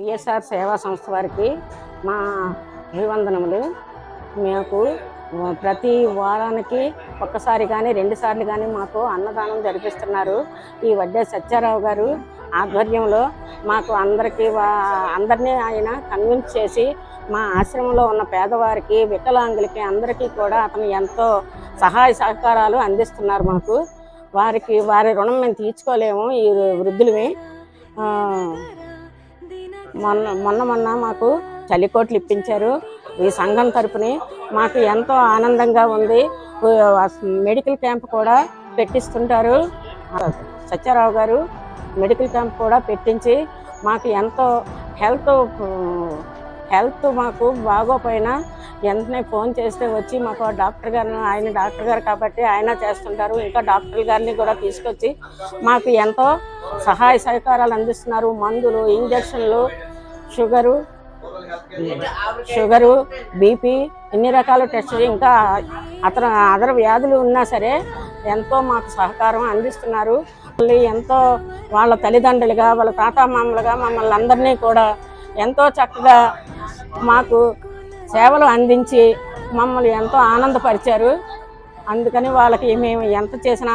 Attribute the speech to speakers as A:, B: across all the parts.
A: వైఎస్ఆర్ సేవా సంస్థ వారికి మా అభివందనములు. మాకు ప్రతి వారానికి ఒక్కసారి కానీ రెండు సార్లు కానీ మాకు అన్నదానం జరిపిస్తున్నారు. ఈ వడ్డే సత్యారావు గారు ఆధ్వర్యంలో మాకు అందరికీ వా- అందరినీ ఆయన కన్విన్స్ చేసి మా ఆశ్రమంలో ఉన్న పేదవారికి వికలాంగులకి అందరికీ కూడా అతను ఎంతో సహాయ సహకారాలు అందిస్తున్నారు మాకు. వారికి వారి రుణం మేము తీర్చుకోలేము ఈ వృద్ధులమే. మొన్న మొన్న మొన్న మాకు చలికోట్లు ఇప్పించారు. ఈ సంఘం తరపుని మాకు ఎంతో ఆనందంగా ఉంది. మెడికల్ క్యాంప్ కూడా పెట్టిస్తుంటారు. సత్యారావు గారు మెడికల్ క్యాంప్ కూడా పెట్టించి మాకు ఎంతో హెల్త్ హెల్త్ మాకు బాగోపోయినా వెంటనే ఫోన్ చేస్తే వచ్చి మాకు డాక్టర్ గారు ఆయన డాక్టర్ గారు కాబట్టి ఆయన చేస్తుంటారు. ఇంకా డాక్టర్ గారిని కూడా తీసుకొచ్చి మాకు ఎంతో సహాయ సహకారాలు అందిస్తున్నారు. మందులు ఇంజక్షన్లు షుగరు షుగరు బీపీ ఇన్ని రకాల టెస్టులు ఇంకా అతను అదర్ వ్యాధులు ఉన్నా సరే ఎంతో మాకు సహకారం అందిస్తున్నారు. మళ్ళీ ఎంతో వాళ్ళ తల్లిదండ్రులుగా వాళ్ళ తాతామామలుగా మమ్మల్ని అందరినీ కూడా ఎంతో చక్కగా మాకు సేవలు అందించి మమ్మల్ని ఎంతో ఆనందపరిచారు. అందుకని వాళ్ళకి మేము ఎంత చేసినా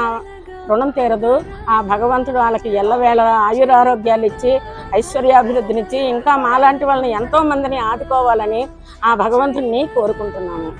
A: రుణం తీరదు. ఆ భగవంతుడు వాళ్ళకి ఎల్లవేళ ఆయురారోగ్యాలు ఇచ్చి ఐశ్వర్యాభివృద్ధినిచ్చి ఇంకా మాలాంటి వాళ్ళని ఎంతో మందిని ఆదుకోవాలని ఆ భగవంతుడిని కోరుకుంటున్నాము.